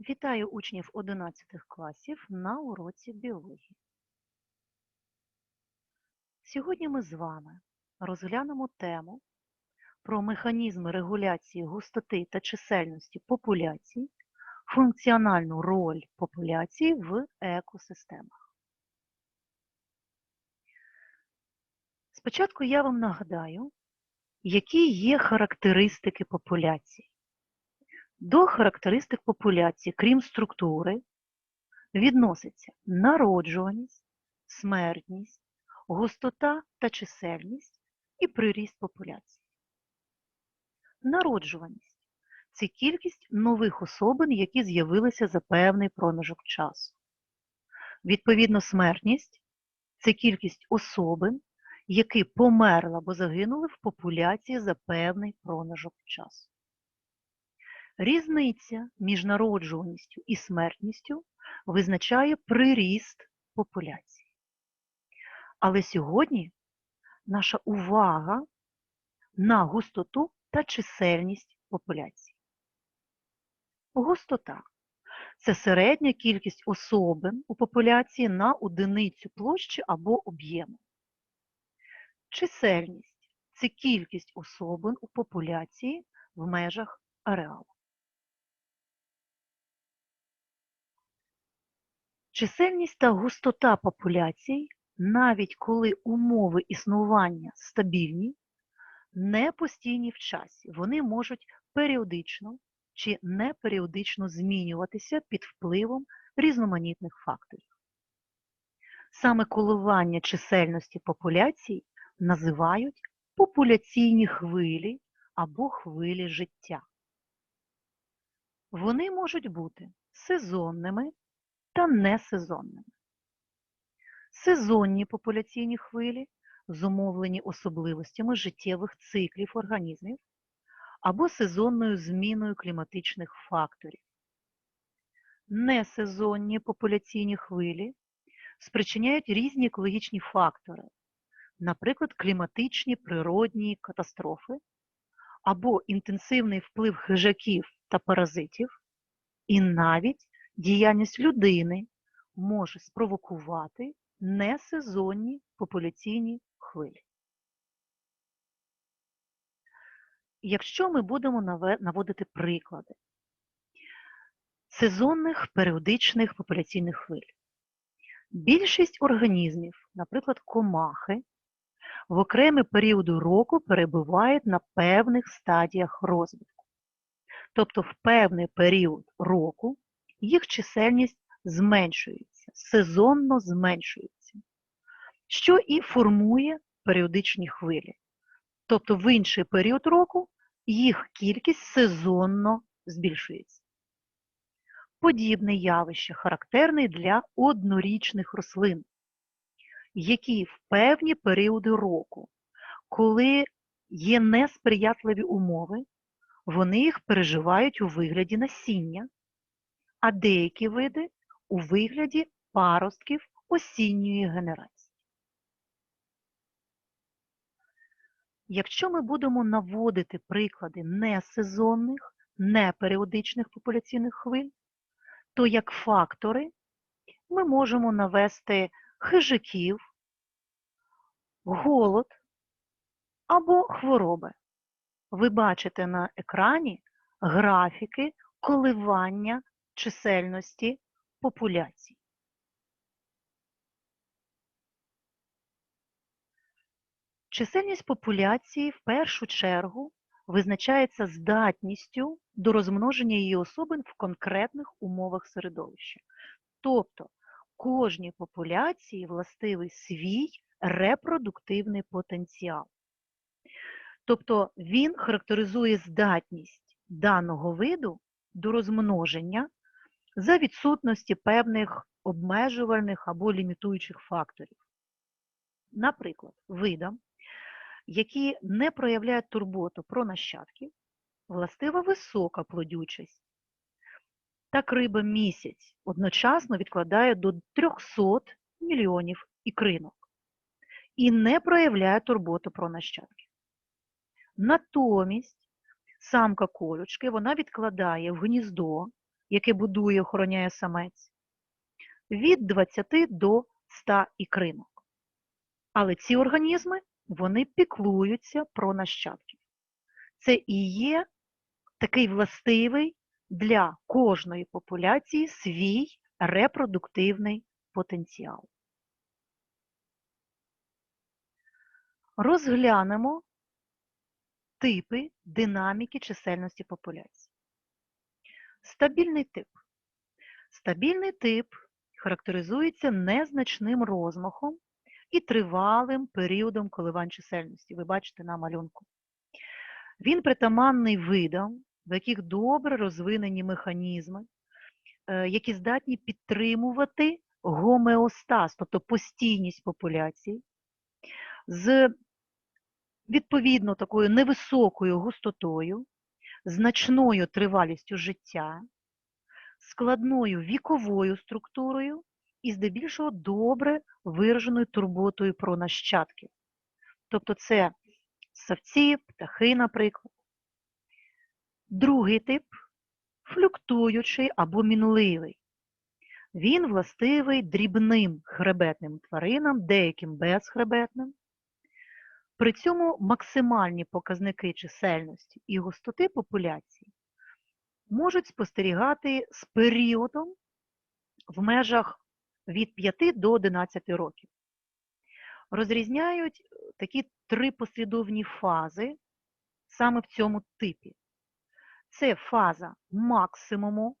Вітаю учнів 11 класів на уроці біології. Сьогодні ми з вами розглянемо тему про механізми регуляції густоти та чисельності популяцій, функціональну роль популяції в екосистемах. Спочатку я вам нагадаю, які є характеристики популяції. До характеристик популяції, крім структури, відноситься народжуваність, смертність, густота та чисельність і приріст популяції. Народжуваність це кількість нових особин, які з'явилися за певний проміжок часу. Відповідно, смертність це кількість особин, які померли або загинули в популяції за певний проміжок часу. Різниця між народжуваністю і смертністю визначає приріст популяції. Але сьогодні наша увага на густоту та чисельність популяції. Густота це середня кількість особин у популяції на одиницю площі або об'єму. Чисельність це кількість особин у популяції в межах ареалу. Чисельність та густота популяцій, навіть коли умови існування стабільні, не постійні в часі. Вони можуть періодично чи неперіодично змінюватися під впливом різноманітних факторів. Саме коливання чисельності популяцій називають популяційні хвилі або хвилі життя. Вони можуть бути сезонними та несезонними. Сезонні популяційні хвилі зумовлені особливостями життєвих циклів організмів або сезонною зміною кліматичних факторів. Несезонні популяційні хвилі спричиняють різні екологічні фактори, наприклад, кліматичні природні катастрофи або інтенсивний вплив хижаків та паразитів, і навіть діяльність людини може спровокувати несезонні популяційні хвилі. Якщо ми будемо наводити приклади сезонних періодичних популяційних хвиль, більшість організмів, наприклад, комахи, в окремі періоди року перебувають на певних стадіях розвитку. Тобто в певний період року їх чисельність зменшується, сезонно зменшується, що і формує періодичні хвилі. Тобто в інший період року їх кількість сезонно збільшується. Подібне явище характерне для однорічних рослин, які в певні періоди року, коли є несприятливі умови, вони їх переживають у вигляді насіння, а деякі види у вигляді паростків осінньої генерації. Якщо ми будемо наводити приклади несезонних, неперіодичних популяційних хвиль, то як фактори ми можемо навести хижаків, голод або хвороби. Ви бачите на екрані графіки коливання чисельності популяцій. Чисельність популяції в першу чергу визначається здатністю до розмноження її особин в конкретних умовах середовища. Тобто кожній популяції властивий свій репродуктивний потенціал. Тобто він характеризує здатність даного виду до розмноження за відсутності певних обмежувальних або лімітуючих факторів. Наприклад, видам, які не проявляють турботу про нащадків, властива висока плодючість. Так риба місяць одночасно відкладає до 300 мільйонів ікринок і не проявляє турботу про нащадків. Натомість самка колючки вона відкладає в гніздо яке будує, охороняє самець, від 20 до 100 ікринок. Але ці організми вони піклуються про нащадків. Це і є такий властивий для кожної популяції свій репродуктивний потенціал. Розглянемо типи динаміки чисельності популяції. Стабільний тип. Стабільний тип характеризується незначним розмахом і тривалим періодом коливань чисельності. Ви бачите на малюнку. Він притаманний видам, в яких добре розвинені механізми, е, які здатні підтримувати гомеостаз, тобто постійність популяції, з відповідно такою невисокою густотою, значною тривалістю життя, складною віковою структурою і здебільшого добре вираженою турботою про нащадків. Тобто це савці, птахи, наприклад. Другий тип флюктуючий або мінливий. Він властивий дрібним хребетним тваринам, деяким безхребетним. При цьому максимальні показники чисельності і густоти популяції можуть спостерігати з періодом в межах від 5 до 11 років. Розрізняють такі три послідовні фази саме в цьому типі. Це фаза максимуму,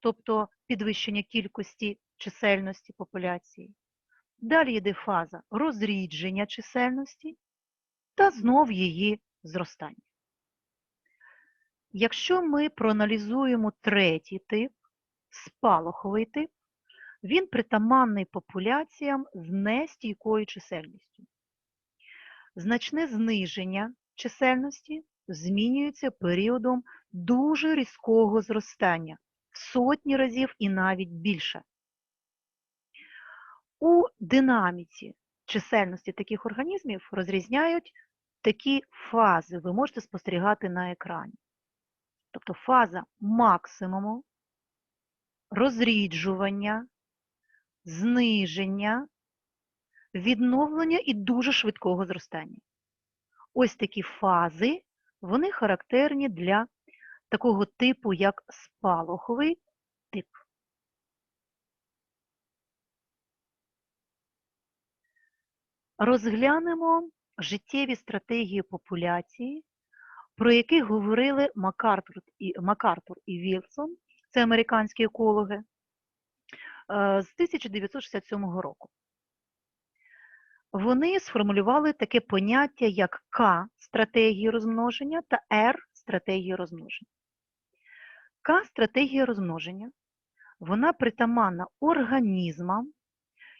тобто підвищення кількості чисельності популяції. Далі йде фаза розрідження чисельності знов її зростання. Якщо ми проаналізуємо третій тип, спалаховий тип, він притаманний популяціям з нестійкою чисельністю. Значне зниження чисельності змінюється періодом дуже різкого зростання в сотні разів і навіть більше. У динаміці чисельності таких організмів розрізняють такі фази, ви можете спостерігати на екрані. Тобто фаза максимуму, розріджування, зниження, відновлення і дуже швидкого зростання. Ось такі фази, вони характерні для такого типу, як спалаховий тип. Розглянемо життєві стратегії популяції, про які говорили Макартур і, Макартур і Вілсон, це американські екологи, е, з 1967 року. Вони сформулювали таке поняття, як К стратегії розмноження та Р стратегії розмноження. К стратегія розмноження, вона притаманна організмам,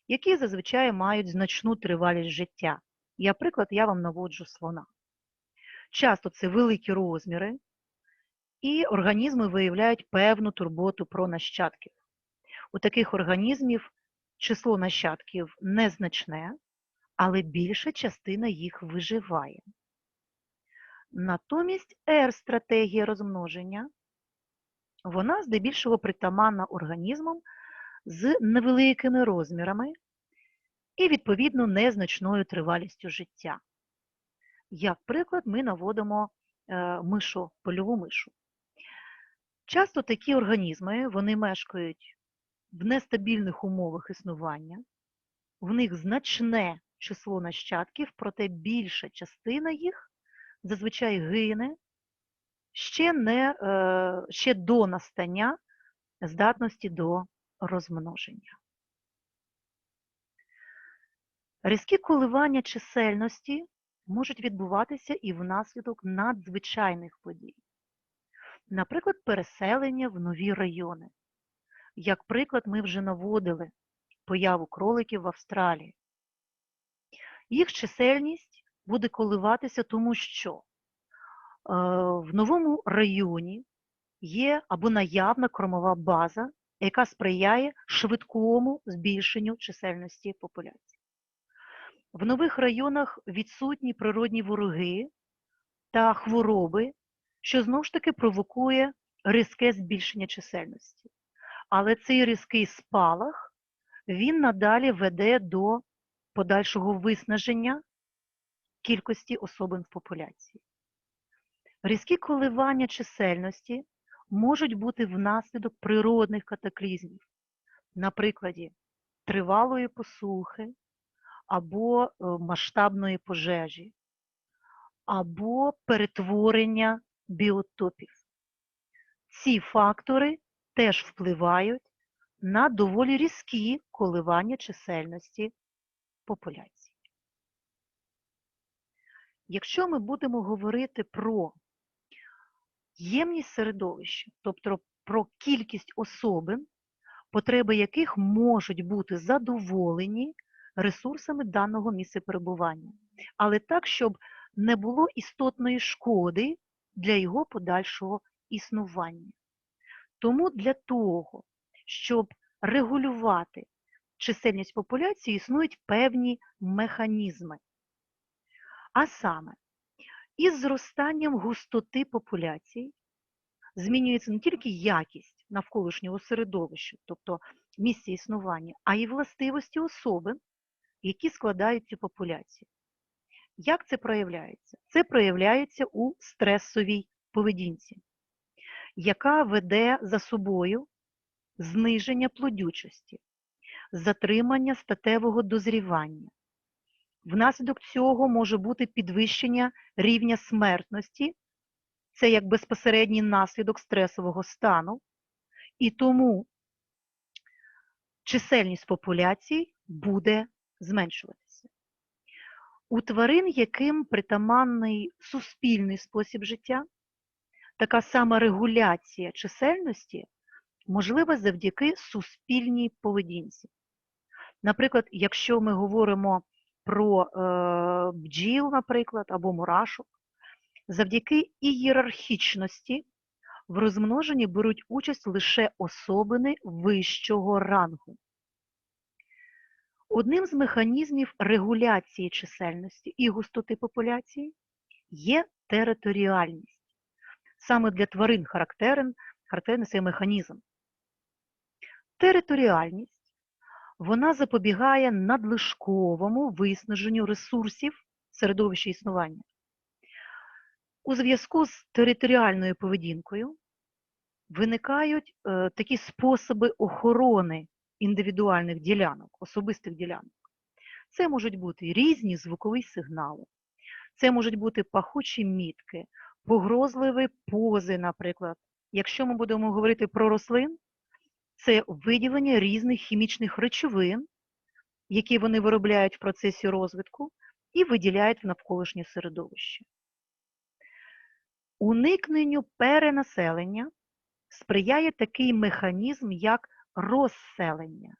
які зазвичай мають значну тривалість життя. Я, приклад, я вам наводжу слона. Часто це великі розміри, і організми виявляють певну турботу про нащадків. У таких організмів число нащадків незначне, але більша частина їх виживає. Натомість R-стратегія розмноження, вона здебільшого притаманна організмам з невеликими розмірами і, відповідно, незначною тривалістю життя. Як приклад, ми наводимо е, мишу, польову мишу. Часто такі організми вони мешкають в нестабільних умовах існування, в них значне число нащадків, проте більша частина їх зазвичай гине ще, не, е, ще до настання здатності до розмноження. Різкі коливання чисельності можуть відбуватися і внаслідок надзвичайних подій. Наприклад, переселення в нові райони. Як приклад, ми вже наводили появу кроликів в Австралії. Їх чисельність буде коливатися, тому що е, в новому районі є або наявна кормова база, яка сприяє швидкому збільшенню чисельності популяції. В нових районах відсутні природні вороги та хвороби, що знову ж таки провокує різке збільшення чисельності. Але цей різкий спалах, він надалі веде до подальшого виснаження кількості особин в популяції. Різкі коливання чисельності можуть бути внаслідок природних катаклізмів, на прикладі тривалої посухи або е, масштабної пожежі, або перетворення біотопів. Ці фактори теж впливають на доволі різкі коливання чисельності популяції. Якщо ми будемо говорити про ємність середовища, тобто про кількість особин, потреби яких можуть бути задоволені ресурсами даного місця перебування, але так, щоб не було істотної шкоди для його подальшого існування. Тому для того, щоб регулювати чисельність популяції, існують певні механізми. А саме, із зростанням густоти популяцій змінюється не тільки якість навколишнього середовища, тобто місця існування, а й властивості особин, які складають цю популяцію. Як це проявляється? Це проявляється у стресовій поведінці, яка веде за собою зниження плодючості, затримання статевого дозрівання. Внаслідок цього може бути підвищення рівня смертності, це як безпосередній наслідок стресового стану, і тому чисельність популяцій буде зменшуватися. У тварин, яким притаманний суспільний спосіб життя, така сама регуляція чисельності можлива завдяки суспільній поведінці. Наприклад, якщо ми говоримо про е, бджіл, наприклад, або мурашок, завдяки ієрархічності в розмноженні беруть участь лише особини вищого рангу. Одним з механізмів регуляції чисельності і густоти популяції є територіальність. Саме для тварин характерен, характерний цей механізм. Територіальність вона запобігає надлишковому виснаженню ресурсів середовища існування. У зв'язку з територіальною поведінкою виникають е, такі способи охорони індивідуальних ділянок, особистих ділянок. Це можуть бути різні звукові сигнали, це можуть бути пахучі мітки, погрозливі пози, наприклад. Якщо ми будемо говорити про рослин, це виділення різних хімічних речовин, які вони виробляють в процесі розвитку, і виділяють в навколишнє середовище. Уникненню перенаселення сприяє такий механізм, як розселення.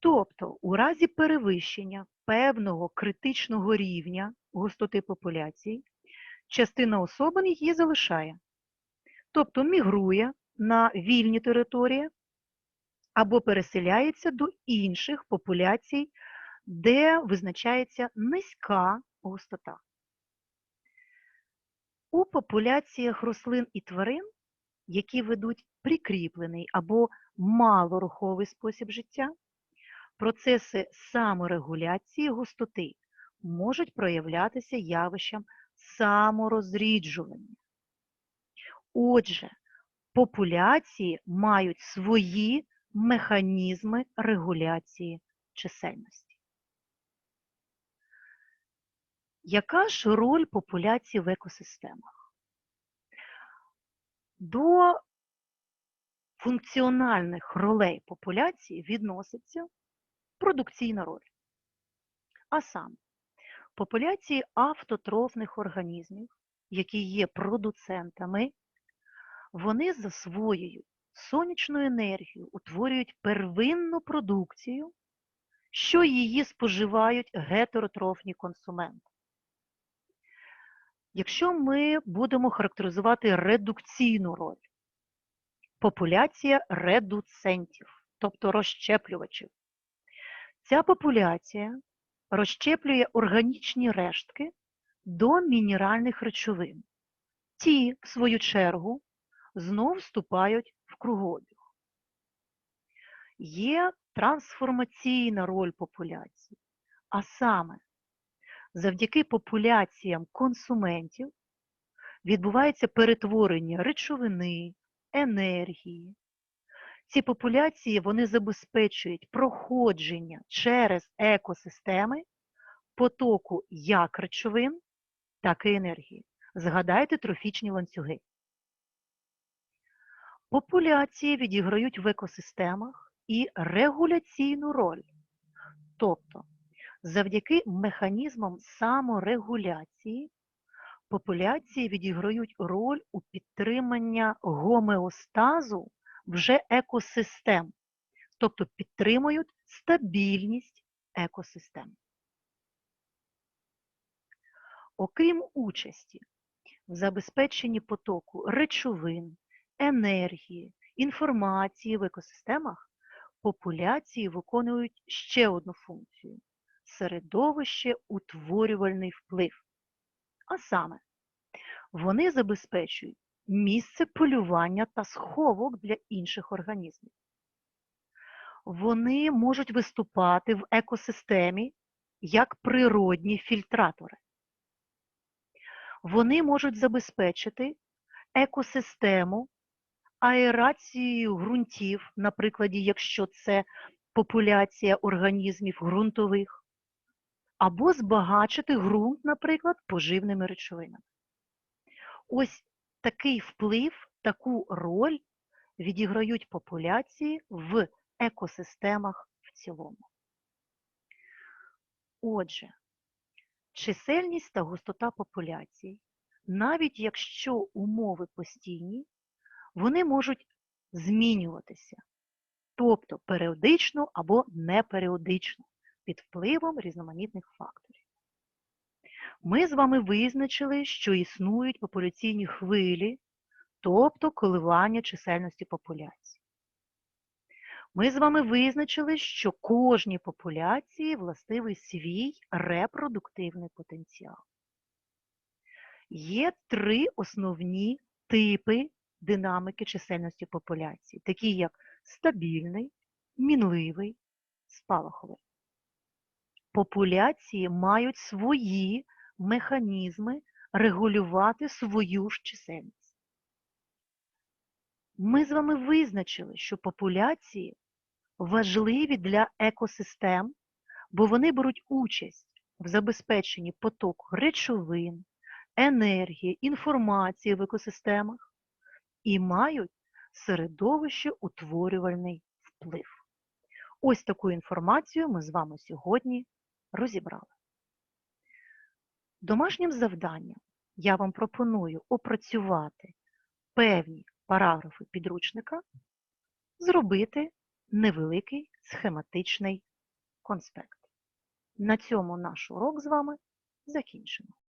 Тобто, у разі перевищення певного критичного рівня густоти популяцій, частина особин її залишає, тобто мігрує на вільні території або переселяється до інших популяцій, де визначається низька густота. У популяціях рослин і тварин, які ведуть прикріплений або малоруховий спосіб життя, процеси саморегуляції густоти можуть проявлятися явищем саморозріджування. Отже, популяції мають свої механізми регуляції чисельності. Яка ж роль популяції в екосистемах? До функціональних ролей популяції відноситься продукційна роль. А саме, популяції автотрофних організмів, які є продуцентами, вони засвоюють сонячну енергію, утворюють первинну продукцію, що її споживають гетеротрофні консументи. Якщо ми будемо характеризувати редукційну роль, популяція редуцентів, тобто розщеплювачів. Ця популяція розщеплює органічні рештки до мінеральних речовин. Ті, в свою чергу, знов вступають в кругообіг. Є трансформаційна роль популяції, а саме завдяки популяціям консументів відбувається перетворення речовини, енергії. Ці популяції вони забезпечують проходження через екосистеми потоку як речовин, так і енергії. Згадайте трофічні ланцюги. Популяції відіграють в екосистемах і регуляційну роль. Тобто, завдяки механізмам саморегуляції популяції відіграють роль у підтримання гомеостазу вже екосистем, тобто підтримують стабільність екосистем. Окрім участі в забезпеченні потоку речовин, енергії, інформації в екосистемах, популяції виконують ще одну функцію середовище утворювальний вплив. А саме, вони забезпечують місце полювання та сховок для інших організмів. Вони можуть виступати в екосистемі як природні фільтратори. Вони можуть забезпечити екосистему аерацією ґрунтів, наприклад, якщо це популяція організмів ґрунтових, або збагачити ґрунт, наприклад, поживними речовинами. Ось такий вплив, таку роль відіграють популяції в екосистемах в цілому. Отже, чисельність та густота популяцій, навіть якщо умови постійні, вони можуть змінюватися, тобто періодично або неперіодично під впливом різноманітних факторів. Ми з вами визначили, що існують популяційні хвилі, тобто коливання чисельності популяцій. Ми з вами визначили, що кожній популяції властивий свій репродуктивний потенціал. Є три основні типи динамики чисельності популяції, такі як стабільний, мінливий, спалаховий. Популяції мають свої механізми регулювати свою ж чисельність. Ми з вами визначили, що популяції важливі для екосистем, бо вони беруть участь в забезпеченні потоку речовин, енергії, інформації в екосистемах і мають середовище утворювальний вплив. Ось таку інформацію ми з вами сьогодні розібрали. Домашнім завданням я вам пропоную опрацювати певні параграфи підручника, зробити невеликий схематичний конспект. На цьому наш урок з вами закінчено.